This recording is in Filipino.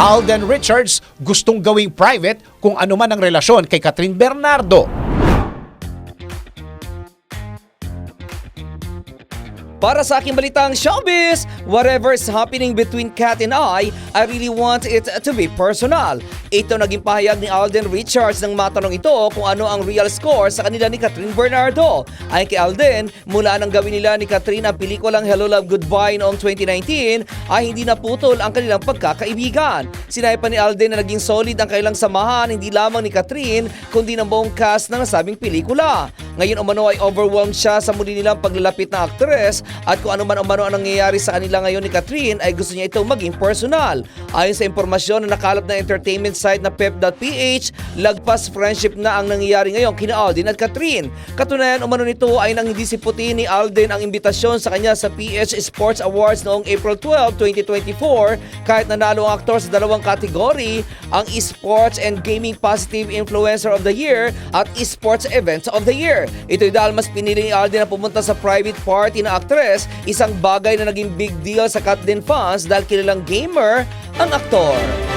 Alden Richards gustong gawing private kung ano man ang relasyon kay Catherine Bernardo. Para sa aking balitang showbiz, whatever's happening between Kat and I, I really want it to be personal. Ito naging pahayag ni Alden Richards nang matanong ito kung ano ang real score sa kanila ni Catherine Bernardo. Ayon kay Alden, mula nang gawin nila ni Catherine ang pelikulang Hello Love Goodbye noong 2019, ay hindi naputol ang kanilang pagkakaibigan. Sinabi pa ni Alden na naging solid ang kailang samahan hindi lamang ni Catherine, kundi ng buong cast ng nasabing pelikula. Ngayon umano ay overwhelmed siya sa muli nilang paglalapit na aktres at kung ano man umano ang nangyayari sa kanila ngayon ni Catherine ay gusto niya itong maging personal. Ayon sa impormasyon na nakalap ng entertainment site na pep.ph, lagpas friendship na ang nangyayari ngayon kina Alden at Catherine. Katunayan umano nito ay nang hindi siputin ni Alden ang imbitasyon sa kanya sa PH Sports Awards noong April 12, 2024 kahit nanalo ang aktor sa dalawang kategory, ang Esports and Gaming Positive Influencer of the Year at Esports Event of the Year. Ito'y dahil mas pinili ni Alden na pumunta sa private party na aktres, isang bagay na naging big deal sa Kat din fans dahil kilalang gamer ang aktor.